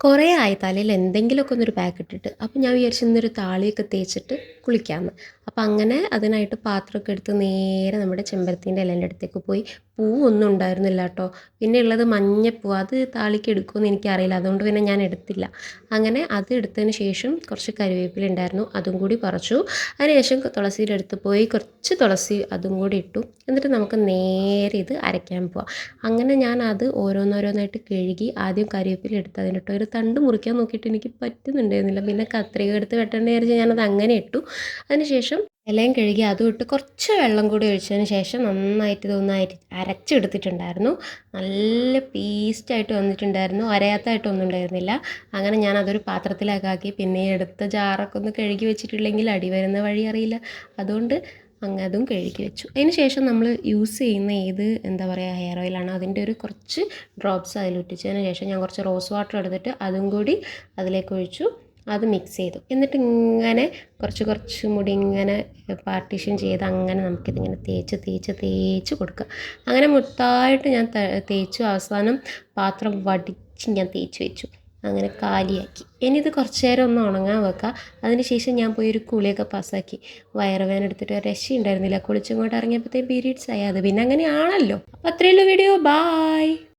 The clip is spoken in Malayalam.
കുറേ ആയി തലയിൽ എന്തെങ്കിലുമൊക്കെ ഒന്നൊരു പാക്ക് ഇട്ടിട്ട്. അപ്പോൾ ഞാൻ വിചാരിച്ചു ഇന്നൊരു താളിയൊക്കെ തേച്ചിട്ട് കുളിക്കാമെന്ന് അപ്പോൾ അങ്ങനെ അതിനായിട്ട് പാത്രമൊക്കെ എടുത്ത് നേരെ നമ്മുടെ ചെമ്പരത്തിന്റെ ഇലേന്റെ അടുത്തേക്ക് പോയി പൂവൊന്നും ഉണ്ടായിരുന്നില്ല കേട്ടോ. പിന്നെ ഉള്ളത് മഞ്ഞപ്പൂ. അത് താളിക്ക് എടുക്കുമെന്ന് എനിക്കറിയില്ല. അതുകൊണ്ട് പിന്നെ ഞാൻ എടുത്തില്ല. അങ്ങനെ അത് എടുത്തതിന് ശേഷം കുറച്ച് കരിവേപ്പില ഉണ്ടായിരുന്നു. അതും കൂടി പറിച്ചു. അതിനുശേഷം തുളസിയുടെ അടുത്ത് പോയി കുറച്ച് തുളസി അതും കൂടി ഇട്ടു. എന്നിട്ട് നമുക്ക് നേരെ ഇത് അരയ്ക്കാൻ പോവാം. അങ്ങനെ ഞാൻ അത് ഓരോന്നോരോന്നായിട്ട് കഴുകി ആദ്യം കരിവേപ്പില എടുത്ത് അതിനിട്ട് ഒരു തണ്ട് മുറിക്കാൻ നോക്കിയിട്ട് എനിക്ക് പറ്റുന്നുണ്ടായിരുന്നില്ല. പിന്നെ കത്രിക എടുത്ത് വെട്ടേണ്ട വിചാരിച്ച് ഞാനത് അങ്ങനെ ഇട്ടു. അതിനുശേഷം ഇലയും കഴുകി അതും ഇട്ട് കുറച്ച് വെള്ളം കൂടി ഒഴിച്ചതിന് ശേഷം നന്നായിട്ട് ഇതൊന്ന് അരി അരച്ചെടുത്തിട്ടുണ്ടായിരുന്നു. നല്ല പേസ്റ്റായിട്ട് വന്നിട്ടുണ്ടായിരുന്നു. അരയാത്തായിട്ടൊന്നും ഉണ്ടായിരുന്നില്ല. അങ്ങനെ ഞാൻ അതൊരു പാത്രത്തിലൊക്കെ. പിന്നെ എടുത്ത ജാറൊക്കെ ഒന്ന് കഴുകി വെച്ചിട്ടില്ലെങ്കിൽ അടി വരുന്ന വഴി അറിയില്ല. അതുകൊണ്ട് അങ്ങ് അതും കഴുകി വെച്ചു. അതിന് ശേഷം നമ്മൾ യൂസ് ചെയ്യുന്ന ഏത് എന്താ പറയുക ഹെയർ ഓയിലാണ് അതിന്റെ ഒരു കുറച്ച് ഡ്രോപ്സ് അതിൽ ഒട്ടിച്ചതിന് ശേഷം ഞാൻ കുറച്ച് റോസ് വാട്ടർ എടുത്തിട്ട് അതും കൂടി അതിലേക്ക് ഒഴിച്ചു. അത് മിക്സ് ചെയ്തു. എന്നിട്ട് ഇങ്ങനെ കുറച്ച് കുറച്ച് മുടി ഇങ്ങനെ പാർട്ടീഷൻ ചെയ്ത് അങ്ങനെ നമുക്കിതിങ്ങനെ തേച്ച് തേച്ച് തേച്ച് കൊടുക്കുക. അങ്ങനെ മുട്ടായിട്ട് ഞാൻ തേച്ചു. അവസാനം പാത്രം വടിച്ച് ഞാൻ തേച്ച് വെച്ചു. അങ്ങനെ കാലിയാക്കി. ഇനി ഇത് കുറച്ച് നേരം ഒന്ന് ഉണങ്ങാൻ വെക്കുക അതിനുശേഷം ഞാൻ പോയി ഒരു കുളിയൊക്കെ പാസ്സാക്കി. വയറുവേന എടുത്തിട്ട് ഒരു കുളിച്ചും കുളിച്ചിങ്ങോട്ട് ഇറങ്ങിയപ്പോഴത്തേക്കും പീരീഡ്സ് ആയി. അത് പിന്നെ അങ്ങനെയാണല്ലോ. അപ്പോൾ അത്രയുള്ളൂ വീഡിയോ. ബായ്